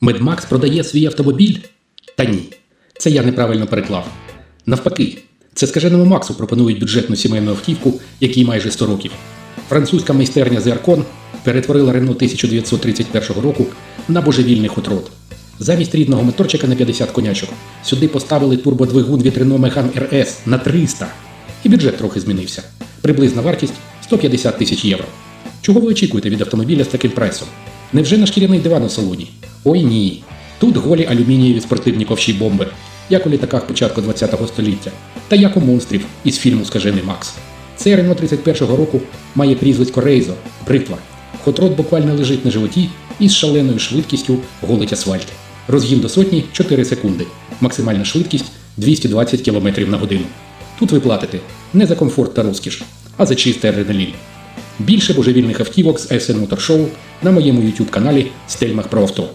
Медмакс продає свій автомобіль? Та ні, це я неправильно переклав. Навпаки, це скаженому Максу пропонують бюджетну сімейну автівку, якій майже 100 років. Французька майстерня Зеркон перетворила Рено 1931 року на божевільний хотрод. Замість рідного моторчика на 50 конячок сюди поставили турбодвигун від Renault Megane RS на 300. І бюджет трохи змінився. Приблизна вартість 150 тисяч євро. Чого ви очікуєте від автомобіля з таким прайсом? Невже на шкіряний диван у салоні? Ой ні. Тут голі алюмінієві спортивні ковші бомби, як у літаках початку ХХ століття, та як у монстрів із фільму Скажений Макс. Цей Рено 31-го року має прізвисько Рейзо, бритва. Хотрот буквально лежить на животі і з шаленою швидкістю голить асфальт. Розгін до сотні 4 секунди. Максимальна швидкість 220 км на годину. Тут ви платите не за комфорт та розкіш, а за чистий адреналін. Більше божевільних автівок з SN Motor Show на моєму YouTube каналі Стельмах про авто.